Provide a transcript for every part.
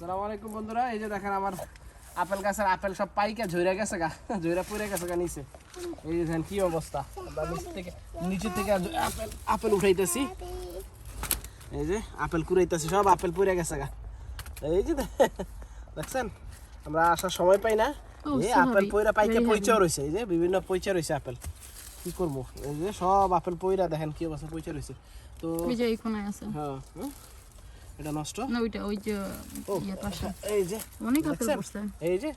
আসসালামু আলাইকুম বন্ধুরা এই যে দেখেন আমার আপেল গাছের আপেল সব পাইকা ঝরে গেছে গা পড়ে গেছে গা নিচে। এই যে দেখেন কি অবস্থা থেকে নিচে থেকে আপেল আপেল উঠাইতেছি। এই যে আপেল কুড়াইতেছি সব আপেল পড়ে গেছে গা। এই যে দেখছেন আমরা আসার সময় পাই না। এই আপেল পয়রা পাইকে Very পয়চা রয়েছে এই যে বিভিন্ন পয়চা রয়েছে আপেল। কি করব? এই যে সব আপেল পয়রা দেখেন কি অবস্থা পয়চা রয়েছে তো ওই যে এই কোনায় আছে। হ্যাঁ এটা নষ্ট? না ওইটা ওই যে ইয়ে পাশে। এই যে অনেক আপেল পড়ছে। এই যে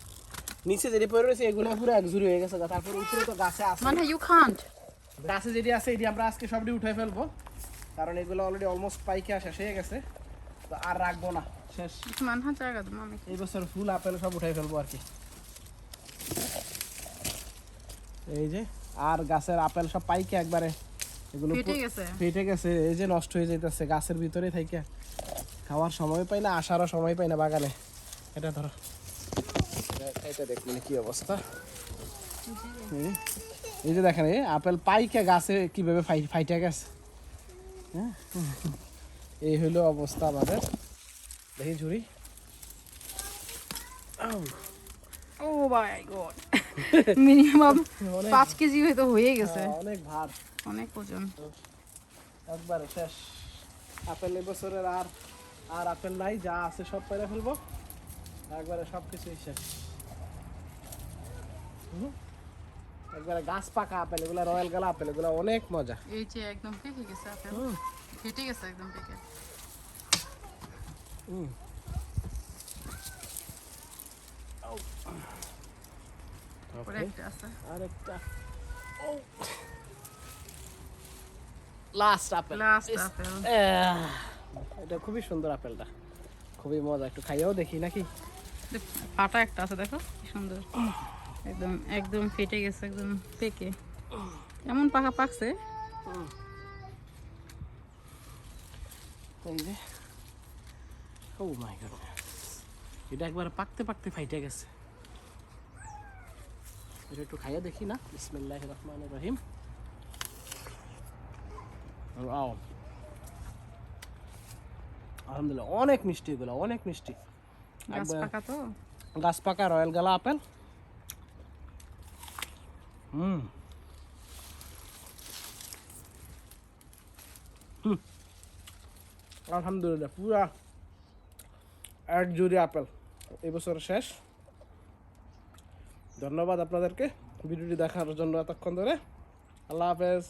নিচে যেটি পড়ে রয়েছে এগুলো পুরো হয়ে গেছে তারপর উপরে তো গাছে আছে। মানে ইউ খান্ট গাছে যেটি আছে এটি আমরা আজকে সবটি উঠে ফেলব। কারণ এগুলো অলরেডি অলমোস্ট পাইকে শেষ হয়ে গেছে। তো আর রাখব না। শেষ। মানহা জায়গা তো মানে এই বছর ফুল আপেল সব উঠাই ফেলব আর কি। এই যে আর গাছের আপেল সব পাইকে একবারে। এগুলো ফেটে গেছে। ফেটে গেছে এই যে নষ্ট হয়ে যাইতেছে গাছের ভিতরে থেকে খাওয়ার সময় পাই না আসারও সময় পাই না বাগানে। এটা ধরো। এটা- দেখ মানে কি অবস্থা? এই যে- দেখেন এই আপেল পাইকে গাছে কীভাবে ফাই- ফাইটে গেছে। হ্যাঁ? এই হলো অবস্থা আমাদের। দেখি ঝুড়ি। ও গড। মিনিমাম কেজি হয়তো হয়ে গেছে। অনেক ভার। অনেক ওজন। একবারে শেষ। আপেল এবছরের আর আর আপেল নাই যা আছে সব পেরে ফেলব। একবারে সব কিছুই শেষ। একবারে গাছ পাকা আপেল এগুলো রয়্যাল গালা আপেল এগুলো অনেক মজা। এই যে একদম পেকে গেছে আপেল। ফেটে গেছে একদম পেকে। হুম। লাস্ট আপেল লাস্ট আপেল এটা খুবই সুন্দর আপেলটা। খুবই মজা একটু খাইয়েও দেখি নাকি। পাটা একটা আছে দেখো কি সুন্দর। একদম একদম ফেটে গেছে একদম পেকে। এমন পাকা পাকছে। এই যে ও মাই গড এটা একবার পাকতে পাকতে ফাইটে গেছে। এটা একটু খাইয়ে দেখি না। বিসমিল্লাহ রহমান রহিম। আও আলহামদুলিল্লাহ অনেক মিষ্টি এগুলো অনেক মিষ্টি। গাছ পাকা তো? গাছ পাকা রয়্যাল গালা আপেল। হুম। হুম। আলহামদুলিল্লাহ পুরা এক জুড়ি আপেল। এবছর শেষ। ধন্যবাদ আপনাদেরকে ভিডিওটি দেখার জন্য এতক্ষণ ধরে। আল্লাহ হাফেজ।